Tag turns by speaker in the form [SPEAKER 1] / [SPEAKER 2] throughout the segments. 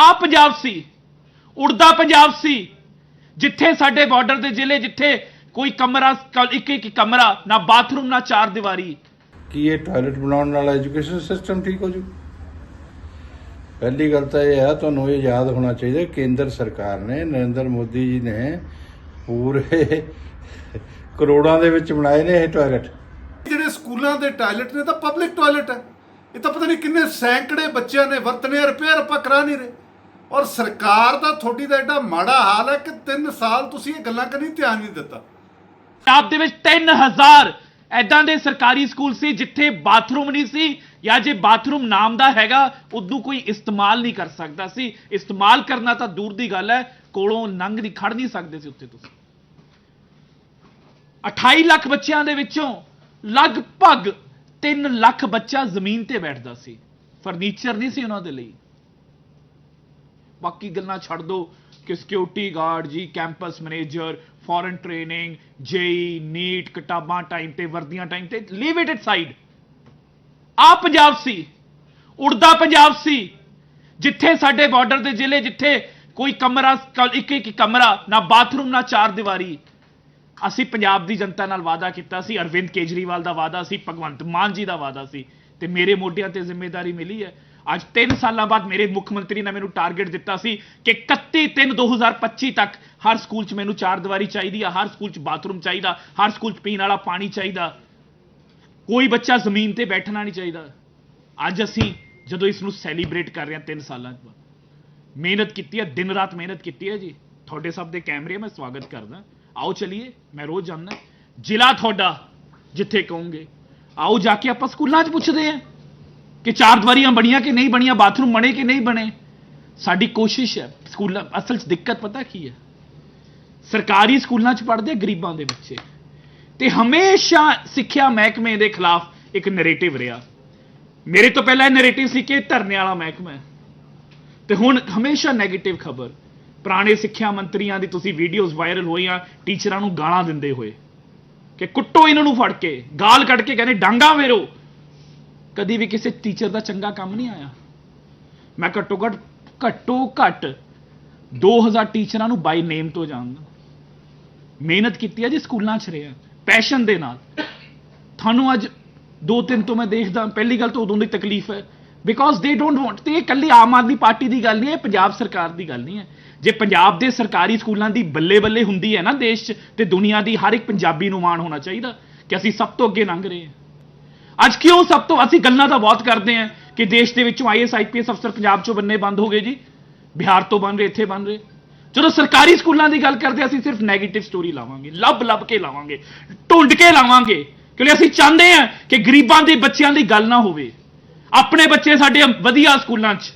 [SPEAKER 1] ਆ ਪੰਜਾਬ ਸੀ ਉੜਦਾ ਪੰਜਾਬ ਸੀ। ਜਿੱਥੇ ਸਾਡੇ ਬਾਰਡਰ ਦੇ ਜ਼ਿਲ੍ਹੇ ਜਿੱਥੇ ਕੋਈ ਕਮਰਾ ਇੱਕ ਇੱਕ ਕਮਰਾ ਨਾ ਬਾਥਰੂਮ ਨਾ ਚਾਰ ਦੀਵਾਰੀ।
[SPEAKER 2] ਕੀ ਇਹ ਟਾਇਲਟ ਬਣਾਉਣ ਨਾਲ ਐਜੂਕੇਸ਼ਨ ਸਿਸਟਮ ਠੀਕ ਹੋ ਜੂ? ਪਹਿਲੀ ਗੱਲ ਤਾਂ ਇਹ ਹੈ ਤੁਹਾਨੂੰ ਇਹ ਯਾਦ ਹੋਣਾ ਚਾਹੀਦਾ ਕੇਂਦਰ ਸਰਕਾਰ ਨੇ ਨਰਿੰਦਰ ਮੋਦੀ ਜੀ ਨੇ ਪੂਰੇ ਕਰੋੜਾਂ ਦੇ ਵਿੱਚ ਬਣਾਏ ਨੇ ਇਹ ਟਾਇਲਟ
[SPEAKER 3] ਜਿਹੜੇ ਸਕੂਲਾਂ ਦੇ ਟਾਇਲਟ ਨੇ ਤਾਂ ਪਬਲਿਕ ਟਾਇਲਟ ਹੈ। ਇਹ ਤਾਂ ਪਤਾ ਨਹੀਂ ਕਿੰਨੇ ਸੈਂਕੜੇ ਬੱਚਿਆਂ ਨੇ ਵਰਤਨੇ ਰਿਪੇਅਰ ਆਪਾਂ ਕਰਾ ਨਹੀਂ ਰਹੇ। ਔਰ ਸਰਕਾਰ ਦਾ ਤੁਹਾਡੀ ਦਾ ਐਡਾ ਮਾੜਾ ਹਾਲ ਹੈ ਕਿ 3 ਸਾਲ ਤੁਸੀਂ ਇਹ ਗੱਲਾਂ ਕਦੀ ਧਿਆਨ ਨਹੀਂ ਦਿੱਤਾ।
[SPEAKER 1] ਪੰਜਾਬ ਦੇ ਵਿੱਚ 3000 ਐਦਾਂ ਦੇ ਸਰਕਾਰੀ ਸਕੂਲ ਸੀ ਜਿੱਥੇ ਬਾਥਰੂਮ ਨਹੀਂ ਸੀ ਜਾਂ ਜੇ ਬਾਥਰੂਮ ਨਾਮ ਦਾ ਹੈਗਾ, ਉਦੋਂ ਕੋਈ ਇਸਤੇਮਾਲ ਨਹੀਂ ਕਰ ਸਕਦਾ ਸੀ। ਇਸਤੇਮਾਲ ਕਰਨਾ ਤਾਂ ਦੂਰ ਦੀ ਗੱਲ ਹੈ, ਕੋਲੋਂ ਨੰਗ ਦੀ ਖੜ ਨਹੀਂ ਸਕਦੇ ਸੀ ਉੱਥੇ ਤੁਸੀਂ। 28 ਲੱਖ ਬੱਚਿਆਂ ਦੇ ਵਿੱਚੋਂ ਲਗਭਗ 3 ਲੱਖ ਬੱਚਾ ਜ਼ਮੀਨ ਤੇ ਬੈਠਦਾ ਸੀ। ਫਰਨੀਚਰ ਨਹੀਂ ਸੀ ਉਹਨਾਂ ਦੇ ਲਈ। ਬਾਕੀ ਗੱਲਾਂ ਛੱਡ ਦਿਓ ਕਿ ਸਿਕਿਉਰਿਟੀ ਗਾਰਡ ਜੀ campus manager foreign training JEE NEET ਕਿਤਾਬਾਂ ਟਾਈਮ ਤੇ, ਵਰਦੀਆਂ ਟਾਈਮ ਤੇ ਲੀਵ ਇਟ ਇਟ ਸਾਈਡ ਆ ਪੰਜਾਬ ਸੀ, ਉੜਦਾ ਪੰਜਾਬ ਸੀ, ਜਿੱਥੇ ਸਾਡੇ ਬਾਰਡਰ ਦੇ ਜ਼ਿਲ੍ਹੇ, ਜਿੱਥੇ ਕੋਈ ਕਮਰਾ ਇੱਕ ਇੱਕ ਕਮਰਾ, ਨਾ ਬਾਥਰੂਮ ਨਾ ਚਾਰ ਦੀਵਾਰੀ। ਅਸੀਂ ਪੰਜਾਬ ਦੀ ਜਨਤਾ ਨਾਲ ਵਾਅਦਾ ਕੀਤਾ ਸੀ, ਅਰਵਿੰਦ ਕੇਜਰੀਵਾਲ ਦਾ ਵਾਅਦਾ ਸੀ, ਭਗਵੰਤ ਮਾਨ ਜੀ ਦਾ ਵਾਅਦਾ ਸੀ, ਤੇ ਮੇਰੇ ਮੋਢਿਆਂ ਤੇ ਜ਼ਿੰਮੇਵਾਰੀ ਮਿਲੀ ਹੈ। ਅੱਜ 3 ਸਾਲਾਂ ਬਾਅਦ ਮੇਰੇ ਮੁੱਖ ਮੰਤਰੀ ਨੇ ਮੈਨੂੰ ਟਾਰਗੇਟ ਦਿੱਤਾ ਸੀ ਕਿ 31 3 2025 ਤੱਕ ਹਰ ਸਕੂਲ 'ਚ ਮੈਨੂੰ ਚਾਰ ਦੀਵਾਰੀ ਚਾਹੀਦੀ ਆ, ਹਰ ਸਕੂਲ 'ਚ ਬਾਥਰੂਮ ਚਾਹੀਦਾ, ਹਰ ਸਕੂਲ 'ਚ ਪੀਣ ਵਾਲਾ ਪਾਣੀ ਚਾਹੀਦਾ। ਕੋਈ ਬੱਚਾ ਜ਼ਮੀਨ ਤੇ ਬੈਠਣਾ ਨਹੀਂ ਚਾਹੀਦਾ। ਅੱਜ ਅਸੀਂ ਜਦੋਂ ਇਸ ਨੂੰ ਸੈਲੀਬ੍ਰੇਟ ਕਰ ਰਹੇ ਹਾਂ 3 ਸਾਲਾਂ ਬਾਅਦ, ਮਿਹਨਤ ਕੀਤੀ ਹੈ ਦਿਨ ਰਾਤ ਮਿਹਨਤ ਕੀਤੀ ਹੈ ਜੀ। ਤੁਹਾਡੇ ਸਭ ਦੇ ਕੈਮਰੇ ਮੈਂ ਸਵਾਗਤ ਕਰਦਾ। ਆਓ ਚਲਿਏ, ਮੈਂ ਰੋਜ਼ ਜਾਂਦਾ। ਜ਼ਿਲ੍ਹਾ ਤੁਹਾਡਾ, ਜਿੱਥੇ ਕਹੋਗੇ। ਆਓ ਜਾ ਕੇ ਆਪਾਂ ਸਕੂਲਾਂ 'ਚ ਪੁੱਛਦੇ ਆਂ ਕਿ ਚਾਰ ਦੀਵਾਰੀਆਂ ਬਣੀਆਂ ਕਿ ਨਹੀਂ ਬਣੀਆਂ, ਬਾਥਰੂਮ ਬਣੇ ਕਿ ਨਹੀਂ ਬਣੇ? ਸਾਡੀ ਕੋਸ਼ਿਸ਼ ਹੈ, ਸਕੂਲਾਂ, ਅਸਲ 'ਚ ਦਿੱਕਤ ਪਤਾ ਕੀ ਹੈ? ਸਰਕਾਰੀ ਸਕੂਲਾਂ 'ਚ ਪੜ੍ਹਦੇ ਗਰੀਬਾਂ ਦੇ ਬੱਚੇ। ਤੇ ਹਮੇਸ਼ਾ ਸਿੱਖਿਆ ਮਹਿਕਮੇ ਦੇ ਖਿਲਾਫ ਇੱਕ ਨੈਰੇਟਿਵ ਰਿਹਾ। ਮੇਰੇ ਤੋਂ ਪਹਿਲਾਂ ਇਹ ਨੈਰੇਟਿਵ ਸੀ ਕਿ ਧਰਨੇ ਵਾਲਾ ਮਹਿਕਮਾ ਹੈ। ਤੇ ਹੁਣ ਹਮੇਸ਼ਾ 네ਗੇਟਿਵ ਖਬਰ। ਪੁਰਾਣੇ ਸਿੱਖਿਆ ਮੰਤਰੀਆਂ ਦੀ ਤੁਸੀਂ ਵੀਡੀਓਜ਼ ਵਾਇਰਲ ਹੋਈਆਂ ਟੀਚਰਾਂ ਨੂੰ ਗਾਲਾਂ ਦਿੰਦੇ ਹੋਏ। ਕਿ ਕੁੱਟੋ ਇਹਨਾਂ ਨੂੰ ਫੜ ਕੇ, ਗਾਲ ਕੱਢ ਕੇ ਕਹਿੰਦੇ, ਡਾਂਗਾ ਵੇਰੋ ਕਦੀ ਵੀ ਕਿਸੇ ਟੀਚਰ ਦਾ ਚੰਗਾ ਕੰਮ ਨਹੀਂ ਆਇਆ। ਮੈਂ ਘੱਟੋ ਘੱਟ ਘੱਟੋ ਘੱਟ 2000 ਟੀਚਰਾਂ ਨੂੰ ਬਾਈ ਨੇਮ ਤੋਂ ਜਾਣਦਾ। ਮਿਹਨਤ ਕੀਤੀ ਹੈ ਜੀ, ਸਕੂਲਾਂ 'ਚ ਰਿਹਾ ਪੈਸ਼ਨ ਦੇ ਨਾਲ। ਤੁਹਾਨੂੰ ਅੱਜ ਦੋ ਤਿੰਨ ਤੋਂ ਮੈਂ ਦੇਖਦਾ, ਪਹਿਲੀ ਗੱਲ ਤਾਂ ਉਦੋਂ ਦੀ ਤਕਲੀਫ ਹੈ। ਬਿਕੋਜ਼ ਦੇ ਡੋਨਟ ਵਾਂਟ ਤੇ ਇਹ ਇਕੱਲੀ ਆਮ ਆਦਮੀ ਪਾਰਟੀ ਦੀ ਗੱਲ ਨਹੀਂ ਹੈ ਪੰਜਾਬ ਸਰਕਾਰ ਦੀ ਗੱਲ ਨਹੀਂ ਹੈ। ਜੇ ਪੰਜਾਬ ਦੇ ਸਰਕਾਰੀ ਸਕੂਲਾਂ ਦੀ ਬੱਲੇ ਬੱਲੇ ਹੁੰਦੀ ਹੈ ਨਾ ਦੇਸ਼ 'ਚ, ਤੇ ਦੁਨੀਆ ਦੀ ਹਰ ਇੱਕ ਪੰਜਾਬੀ ਨੂੰ ਮਾਣ ਹੋਣਾ ਚਾਹੀਦਾ ਕਿ ਅਸੀਂ ਸਭ ਤੋਂ ਅੱਗੇ ਲੰਘ ਰਹੇ ਹਾਂ। ਅੱਜ ਕਿਉਂ ਸਭ ਤੋਂ ਅਸੀਂ ਗੱਲਾਂ ਤਾਂ ਬਹੁਤ ਕਰਦੇ ਹਾਂ ਕਿ ਦੇਸ਼ ਦੇ ਵਿੱਚੋਂ ਆਈਐਸ ਆਈਪੀਐਸ ਅਫਸਰ ਪੰਜਾਬ 'ਚੋਂ ਬੰਨੇ ਬੰਦ ਹੋ ਗਏ ਜੀ। ਬਿਹਾਰ ਤੋਂ ਬਣ ਰਹੇ, ਇੱਥੇ ਬਣ ਰਹੇ। ਜਦੋਂ ਸਰਕਾਰੀ ਸਕੂਲਾਂ ਦੀ ਗੱਲ ਕਰਦੇ ਅਸੀਂ ਸਿਰਫ 네ਗੇਟਿਵ ਸਟੋਰੀ ਲਾਵਾਂਗੇ, ਲੱਭ ਲੱਭ ਕੇ ਲਾਵਾਂਗੇ, ਢੂੰਡ ਕੇ ਲਾਵਾਂਗੇ, ਕਿਉਂਕਿ ਅਸੀਂ ਚਾਹੁੰਦੇ ਹਾਂ ਕਿ ਗਰੀਬਾਂ ਦੇ ਬੱਚਿਆਂ ਦੀ ਗੱਲ ਨਾ ਹੋਵੇ। ਆਪਣੇ ਬੱਚੇ ਸਾਡੇ ਵਧੀਆ ਸਕੂਲਾਂ 'ਚ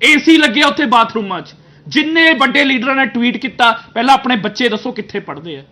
[SPEAKER 1] ਏਸੀ ਲੱਗਿਆ ਉੱਥੇ ਬਾਥਰੂਮਾਂ 'ਚ। ਜਿੰਨੇ ਵੱਡੇ ਲੀਡਰਾਂ ਨੇ ਟਵੀਟ ਕੀਤਾ, ਪਹਿਲਾਂ ਆਪਣੇ ਬੱਚੇ ਦੱਸੋ ਕਿੱਥੇ ਪੜ੍ਹਦੇ ਆ।